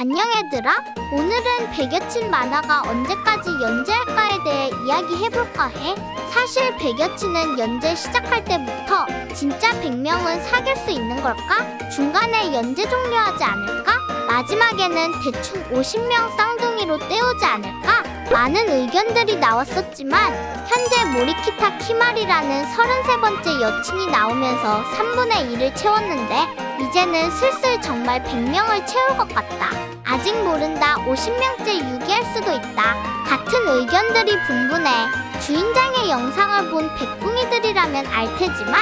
안녕 얘들아. 오늘은 백여친 만화가 언제까지 연재할까에 대해 이야기해볼까 해. 사실 백여친은 연재 시작할 때부터 진짜 100명은 사귈 수 있는 걸까? 중간에 연재 종료하지 않을까? 마지막에는 대충 50명 쌍둥이로 때우지 않을까? 많은 의견들이 나왔었지만 현재 모리키타 키마리라는 33번째 여친이 나오면서 3분의 1을 채웠는데 이제는 슬슬 정말 100명을 채울 것 같다. 아직 모른다. 50명째 유기할 수도 있다. 같은 의견들이 분분해. 주인장의 영상을 본 백붕이들이라면 알 테지만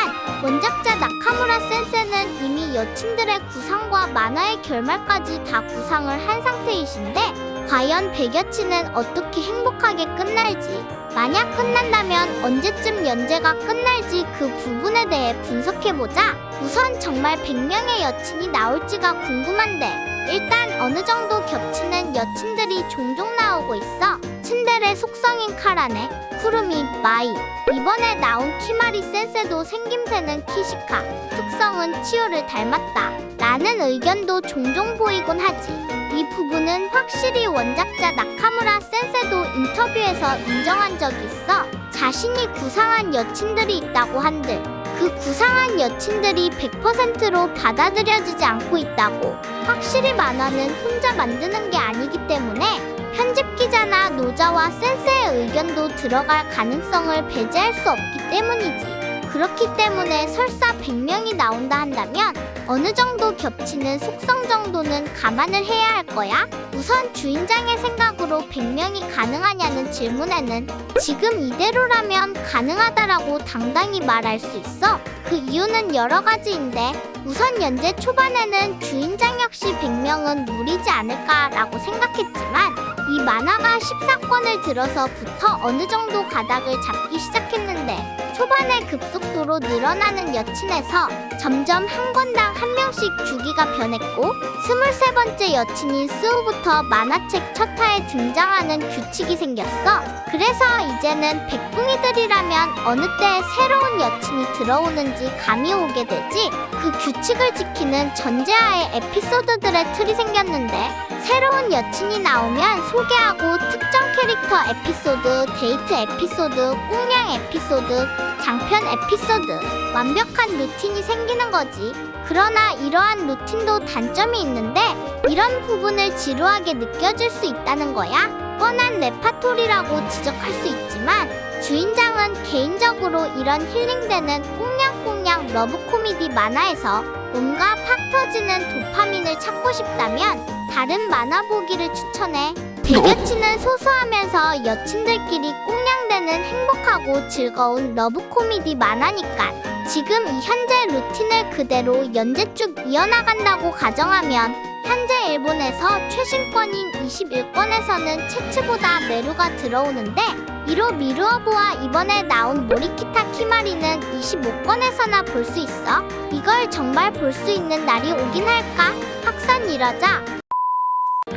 원작자 나카무라 센세는 이미 여친들의 구상과 만화의 결말까지 다 구상을 한 상태이신데 과연 백여친은 어떻게 행복하게 끝날지 만약 끝난다면 언제쯤 연재가 끝날지 그 부분에 대해 분석해보자 우선 정말 100명의 여친이 나올지가 궁금한데 일단 어느 정도 겹치는 여친들이 종종 나오고 있어. 츤데레 속성인 카라네 쿠루미 마이. 이번에 나온 키마리 센세도 생김새는 키시카 특성은 치오를 닮았다. 라는 의견도 종종 보이곤 하지. 이 부분은 확실히 원작자 나카무라 센세도 인터뷰에서 인정한 적이 있어. 자신이 구상한 여친들이 있다고 한들 그 구상한 여친들이 100%로 받아들여지지 않고 있다고 확실히 만화는 혼자 만드는 게 아니기 때문에 편집 기자나 노자와 센세의 의견도 들어갈 가능성을 배제할 수 없기 때문이지 그렇기 때문에 설사 100명이 나온다 한다면 어느 정도 겹치는 속성 정도는 감안을 해야 할 거야? 우선 주인장의 생각으로 100명이 가능하냐는 질문에는 지금 이대로라면 가능하다라고 당당히 말할 수 있어. 그 이유는 여러 가지인데 우선 연재 초반에는 주인장 역시 100명은 무리지 않을까라고 생각했지만 이 만화가 14권을 들어서부터 어느 정도 가닥을 잡기 시작했는데 초반에 급속도로 늘어나는 여친에서 점점 한 권당 한 명씩 주기 가 변했고 23번째 여친인 스우부터 만화책 첫 화에 등장하는 규칙이 생겼어. 그래서 이제는 백붕이들이라면 어느 때 새로운 여친이 들어오는지 감이 오게 되지 그 규칙을 지키는 전제하의 에피소드들의 틀이 생겼는데 새로운 여친이 나오면 소개하고 특정 캐릭터 에피소드, 데이트 에피소드, 꽁냥 에피소드, 장편 에피소드 완벽한 루틴이 생기는 거지. 그러나 이러한 루틴도 단점이 있는데 이런 부분을 지루하게 느껴질 수 있다는 거야. 뻔한 레파토리라고 지적할 수 있지만 주인장은 개인적으로 이런 힐링되는 꽁냥꽁냥 러브 코미디 만화에서 뭔가 팍 터지는 도파민을 찾고 싶다면 다른 만화 보기를 추천해. 백여친은 소소하면서 여친들끼리 꽁냥대는 행복하고 즐거운 러브 코미디 만화니까 지금 이 현재 루틴을 그대로 연재 쭉 이어나간다고 가정하면 현재 일본에서 최신권인 21권에서는 채츠보다 메루가 들어오는데 이로 미루어보와 이번에 나온 모리키타 키마리는 25권에서나 볼 수 있어. 이걸 정말 볼 수 있는 날이 오긴 할까? 확산 이러자.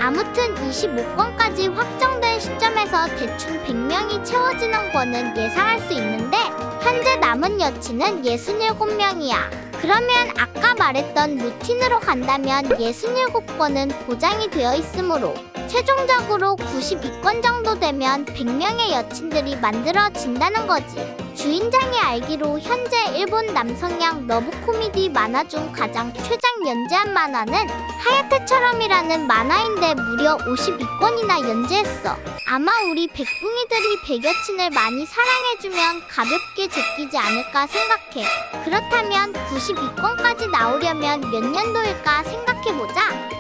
아무튼 25권까지 확정된 시점에서 대충 100명이 채워지는 거는 예상할 수 있는데 현재 남은 여친은 67명이야. 그러면 아까 말했던 루틴으로 간다면 67권은 보장이 되어 있으므로 최종적으로 92권 정도 되면 100명의 여친들이 만들어진다는 거지. 주인장이 알기로 현재 일본 남성향 러브 코미디 만화 중 가장 최장 연재한 만화는 하야테처럼이라는 만화인데 무려 52권이나 연재했어. 아마 우리 백붕이들이 백여친을 많이 사랑해주면 가볍게 제끼지 않을까 생각해. 그렇다면 92권까지 나오려면 몇 년도일까 생각해보자.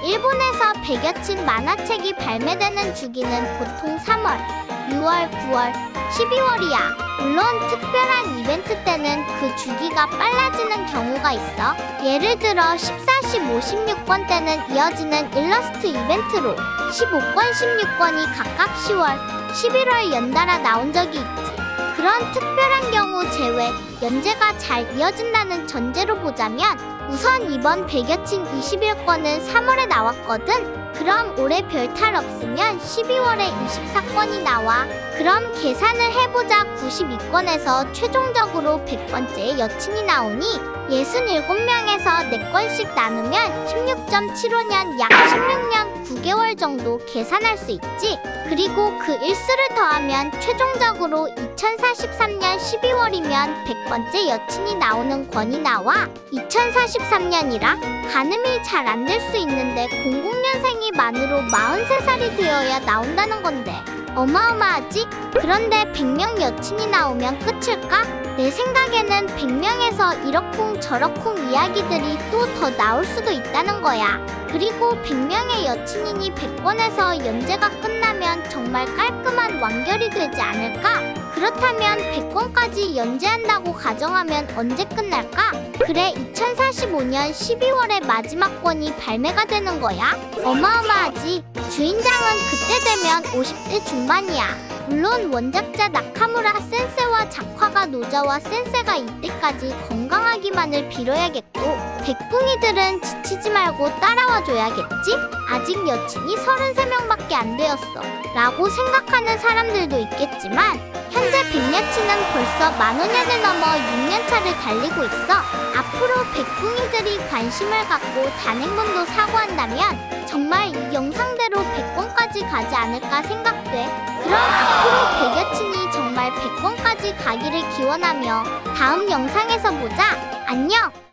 일본에서 백여친 만화책이 발매되는 주기는 보통 3월, 6월, 9월, 12월이야. 물론 특별한 이벤트 때는 그 주기가 빨라지는 경우가 있어. 예를 들어 14, 15, 16권 때는 이어지는 일러스트 이벤트로 15권, 16권이 각각 10월, 11월 연달아 나온 적이 있지. 그런 특별한 경우 제외 연재가 잘 이어진다는 전제로 보자면 우선 이번 백여친 21권은 3월에 나왔거든. 그럼 올해 별 탈 없으면 12월에 24권이 나와. 그럼 계산을 해보자 92권에서 최종적으로 100번째 여친이 나오니 67명에서 4건씩 나누면 16.75년 약 16년 9개월 12월 정도 계산할 수 있지. 그리고 그 일수를 더하면 최종적으로 2043년 12월이면 100번째 여친이 나오는 권이 나와 2043년이라 가늠이 잘 안 될 수 있는데 00년생이 만으로 43살이 되어야 나온다는 건데 어마어마하지? 그런데 100명 여친이 나오면 끝일까? 내 생각에는 100명에서 이러쿵 저러쿵 이야기들이 또 더 나올 수도 있다는 거야. 그리고 100명의 여친이니 100번에서 연재가 끝나면 정말 깔끔한 완결이 되지 않을까? 그렇다면 100권까지 연재한다고 가정하면 언제 끝날까? 그래 2045년 12월에 마지막 권이 발매가 되는 거야? 어마어마하지. 주인장은 그때 되면 50대 중반이야. 물론 원작자 나카무라 센세와 작화가 노자와 센세가 이때까지 건강하기만을 빌어야겠고 백붕이들은 지치지 말고 따라와 줘야겠지? 아직 여친이 33명밖에 안 되었어 라고 생각하는 사람들도 있겠지만 현재 백여친은 벌써 만오년을 넘어 6년차를 달리고 있어 앞으로 백붕이들이 관심을 갖고 단행본도 사고한다면 정말 이 영상대로 100권까지 가지 않을까 생각돼. 그럼 앞으로 백여친이 정말 100권까지 가기를 기원하며 다음 영상에서 보자. 안녕